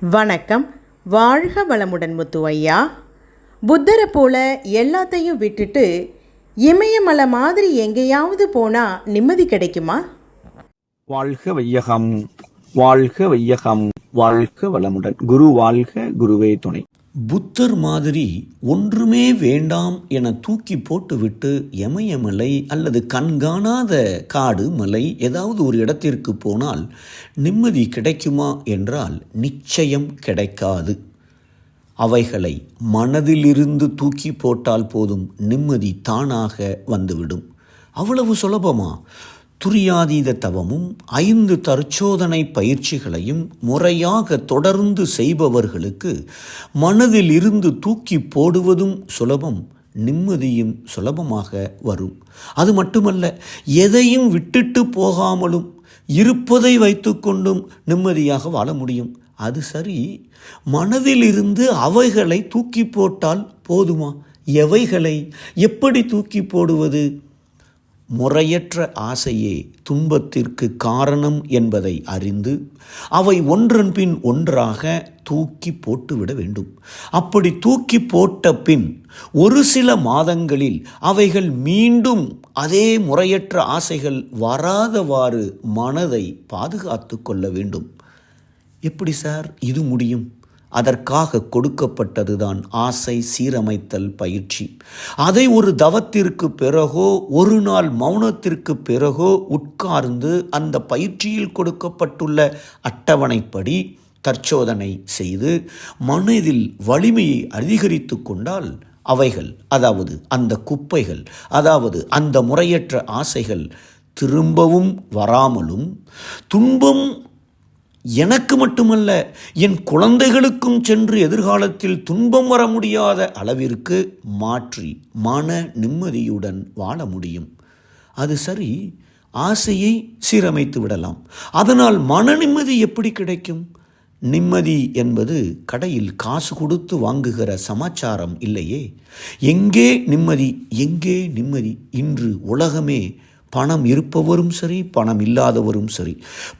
வணக்கம். வாழ்க வளமுடன் முத்து ஐயா புத்தரை போல எல்லாத்தையும் விட்டுட்டு இமயமலை மாதிரி எங்கேயாவது போனால் நிம்மதி கிடைக்குமா? வாழ்க வையகம் வாழ்க வையகம் வாழ்க வளமுடன். குரு வாழ்க குருவே துணை. புத்தர் மாதிரி ஒன்றுமே வேண்டாம் என தூக்கி போட்டுவிட்டு எமயமலை அல்லது கண்காணாத காடு மலை ஏதாவது ஒரு இடத்திற்கு போனால் நிம்மதி கிடைக்குமா என்றால் நிச்சயம் கிடைக்காது. அவைகளை மனதிலிருந்து தூக்கி போட்டால் போதும் நிம்மதி தானாக வந்துவிடும். அவ்வளவு சுலபமா? துரியாதீத தவமும் ஐந்து தற்சோதனை பயிற்சிகளையும் முறையாக தொடர்ந்து செய்பவர்களுக்கு மனதில் இருந்து தூக்கி போடுவதும் சுலபம் நிம்மதியும் சுலபமாக வரும். அது மட்டுமல்ல எதையும் விட்டுட்டு போகாமலும் இருப்பதை வைத்துக்கொண்டும் நிம்மதியாக வாழ முடியும். அது சரி மனதிலிருந்து அவைகளை தூக்கி போட்டால் போதுமா? எவைகளை? எப்படி தூக்கி போடுவது? முறையற்ற ஆசையே துன்பத்திற்கு காரணம் என்பதை அறிந்து அவை ஒன்றன்பின் ஒன்றாக தூக்கி போட்டுவிட வேண்டும். அப்படி தூக்கி போட்ட பின் ஒரு சில மாதங்களில் அவைகள் மீண்டும் அதே முறையற்ற ஆசைகள் வராதவாறு மனதை பாதுகாத்து கொள்ள வேண்டும். எப்படி சார்? இது முடியும். அதற்காக கொடுக்கப்பட்டதுதான் ஆசை சீரமைத்தல் பயிற்சி. அதை ஒரு தவத்திற்கு பிறகோ ஒரு நாள் மௌனத்திற்கு பிறகோ உட்கார்ந்து அந்த பயிற்சியில் கொடுக்கப்பட்டுள்ள அட்டவணைப்படி தற்சோதனை செய்து மனதில் வலிமையை அதிகரித்து கொண்டால் அவைகள் அதாவது அந்த குப்பைகள் அதாவது அந்த முறையற்ற ஆசைகள் திரும்பவும் வராமலும் துன்பம் எனக்கு மட்டுமல்ல என் குழந்தைகளுக்கும் சென்று எதிர்காலத்தில் துன்பம் வர முடியாத அளவிற்கு மாற்றி மன நிம்மதியுடன் வாழ முடியும். அது சரி ஆசையை சீரமைத்து விடலாம். அதனால் மன நிம்மதி எப்படி கிடைக்கும்? நிம்மதி என்பது கடையில் காசு கொடுத்து வாங்குகிற சமாச்சாரம் இல்லையே. எங்கே நிம்மதி எங்கே நிம்மதி? இன்று உலகமே பணம் இருப்பவரும் சரி பணம் இல்லாதவரும் சரி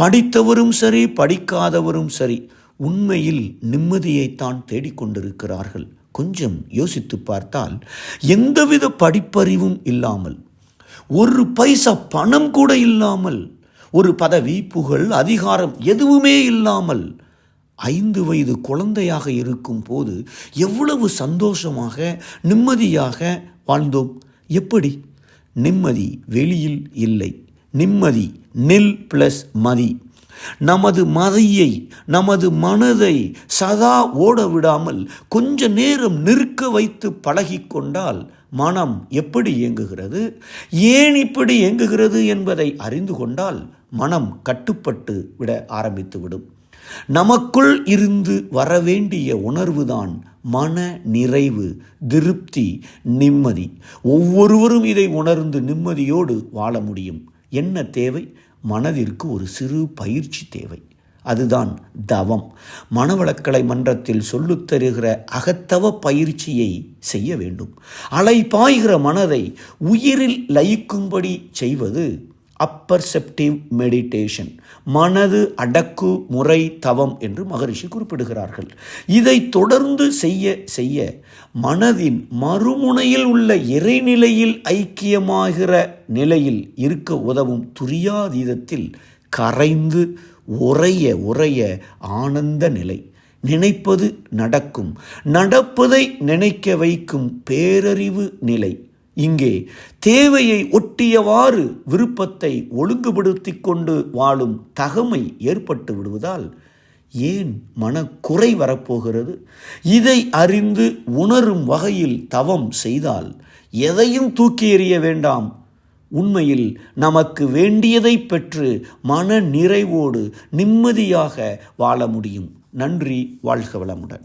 படித்தவரும் சரி படிக்காதவரும் சரி உண்மையில் நிம்மதியைத்தான் தேடிக்கொண்டிருக்கிறார்கள். கொஞ்சம் யோசித்து பார்த்தால் எந்தவித படிப்பறிவும் இல்லாமல் ஒரு பைசா பணம் கூட இல்லாமல் ஒரு பதவி புகழ் அதிகாரம் எதுவுமே இல்லாமல் ஐந்து வயது குழந்தையாக இருக்கும் போது எவ்வளவு சந்தோஷமாக நிம்மதியாக வாழ்ந்தோம். எப்படி? நிம்மதி வெளியில் இல்லை. நிம்மதி நில் பிளஸ் மதி. நமது மதியை நமது மனதை சதா ஓட விடாமல் கொஞ்ச நேரம் நிற்க வைத்து பழகிக்கொண்டால் மனம் எப்படி இயங்குகிறது? ஏன் இப்படி இயங்குகிறது என்பதை அறிந்து கொண்டால் மனம் கட்டுப்பட்டு விட ஆரம்பித்துவிடும். நமக்குள் இருந்து வரவேண்டிய உணர்வுதான் மன நிறைவு திருப்தி நிம்மதி. ஒவ்வொருவரும் இதை உணர்ந்து நிம்மதியோடு வாழ முடியும். என்ன தேவை? மனதிற்கு ஒரு சிறு பயிற்சி தேவை. அதுதான் தவம். மனவளக்கலை மன்றத்தில் சொல்லுத்தருகிற அகத்தவ பயிற்சியை செய்ய வேண்டும். அலை பாய்கிற மனதை உயிரில் லயிக்கும்படி செய்வது அப்பர்செப்டிவ் மெடிடேஷன் மனது அடக்கு முறை தவம் என்று மகரிஷி குறிப்பிடுகிறார்கள். இதை தொடர்ந்து செய்ய செய்ய மனதின் மறுமுனையில் உள்ள இறைநிலையில் ஐக்கியமாகிற நிலையில் இருக்க உதவும் துரியாதீதத்தில் கரைந்து உறைய உறைய ஆனந்த நிலை. நினைப்பது நடக்கும். நடப்பதை நினைக்க வைக்கும் பேரறிவு நிலை. இங்கே தேவையை ஒட்டியவாறு விருப்பத்தை ஒழுங்குபடுத்தி கொண்டு வாழும் தகமை ஏற்பட்டு விடுவதால் ஏன் மனக்குறை வரப்போகிறது? இதை அறிந்து உணரும் வகையில் தவம் செய்தால் எதையும் தூக்கி எறிய வேண்டாம். உண்மையில் நமக்கு வேண்டியதை பெற்று மன நிறைவோடு நிம்மதியாக வாழ முடியும். நன்றி வாழ்க வளமுடன்.